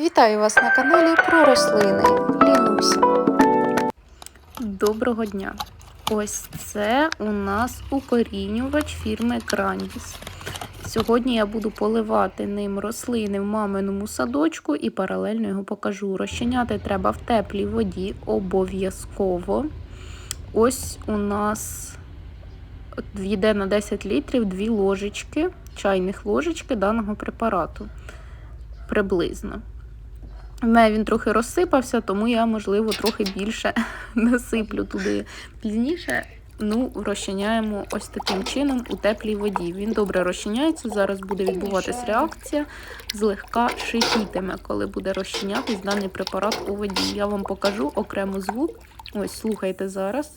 Вітаю вас на каналі про рослини Лінуся. Доброго дня! Ось це у нас укорінювач фірми Крандіс. Сьогодні я буду поливати ним рослини в маминому садочку і паралельно його покажу. Розчиняти треба в теплій воді обов'язково. Ось у нас йде на 10 літрів 2 ложечки, чайних ложечки даного препарату. Приблизно. У мене він трохи розсипався, тому я, можливо, трохи більше насиплю туди пізніше. Ну, розчиняємо ось таким чином у теплій воді. Він добре розчиняється. Зараз буде відбуватись реакція, злегка шипітиме, коли буде розчинятись даний препарат у воді. Я вам покажу окремо звук. Ось, слухайте зараз.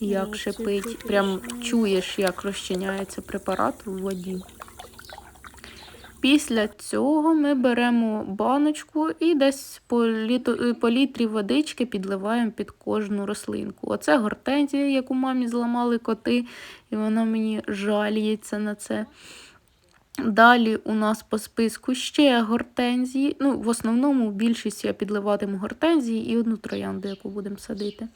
Як шипить. Прям чуєш, як розчиняється препарат у воді. Після цього ми беремо баночку і десь по, літо, по літрі водички підливаємо під кожну рослинку. Оце гортензія, яку мамі зламали коти, і вона мені жаліється на це. Далі у нас по списку ще гортензії. Ну, В основному більшість я підливатиму гортензії і одну троянду, яку будемо садити.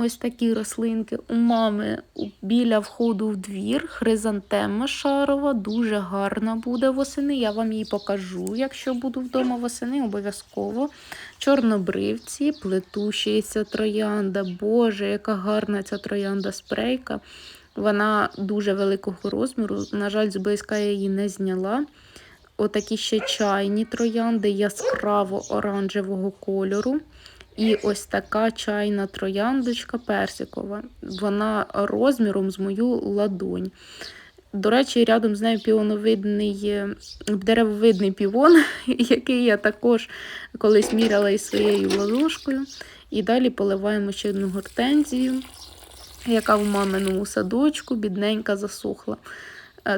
Ось такі рослинки у мами біля входу в двір. Хризантема шарова, дуже гарна буде восени. Я вам її покажу, якщо буду вдома восени, обов'язково. Чорнобривці, плетущаяся троянда. Боже, яка гарна ця троянда спрейка. Вона дуже великого розміру. На жаль, зблизька я її не зняла. Отакі ще чайні троянди яскраво оранжевого кольору. І ось така чайна трояндочка персикова. Вона розміром з мою ладонь. До речі, рядом з нею піоновидний, деревовидний півон, який я також колись міряла із своєю ладошкою. І далі поливаємо ще одну гортензію, яка в маминому садочку бідненька засохла.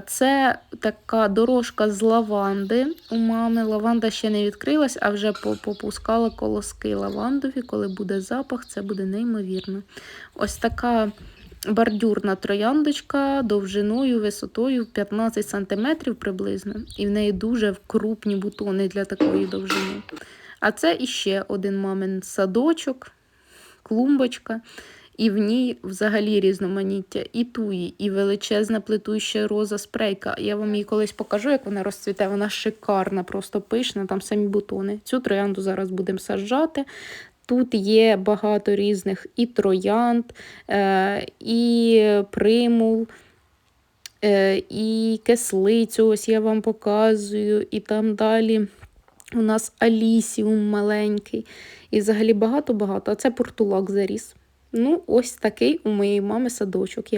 Це така дорожка з лаванди у мами. Лаванда ще не відкрилась, а вже попускала колоски лавандові. Коли буде запах, це буде неймовірно. Ось така бордюрна трояндочка довжиною, висотою 15 см приблизно. І в неї дуже крупні бутони для такої довжини. А це іще один мамин садочок, клумбочка. І в ній взагалі різноманіття і туї, і величезна плетуща роза спрейка. Я вам її колись покажу, як вона розцвіте. Вона шикарна, просто пишна, там самі бутони. Цю троянду зараз будемо саджати. Тут є багато різних і троянд, е, і примул, е, і кислицю. Ось я вам показую. І там далі у нас алісіум маленький. І взагалі багато-багато. А це портулак заріс. Ну, ось такий у моєї мами садочок.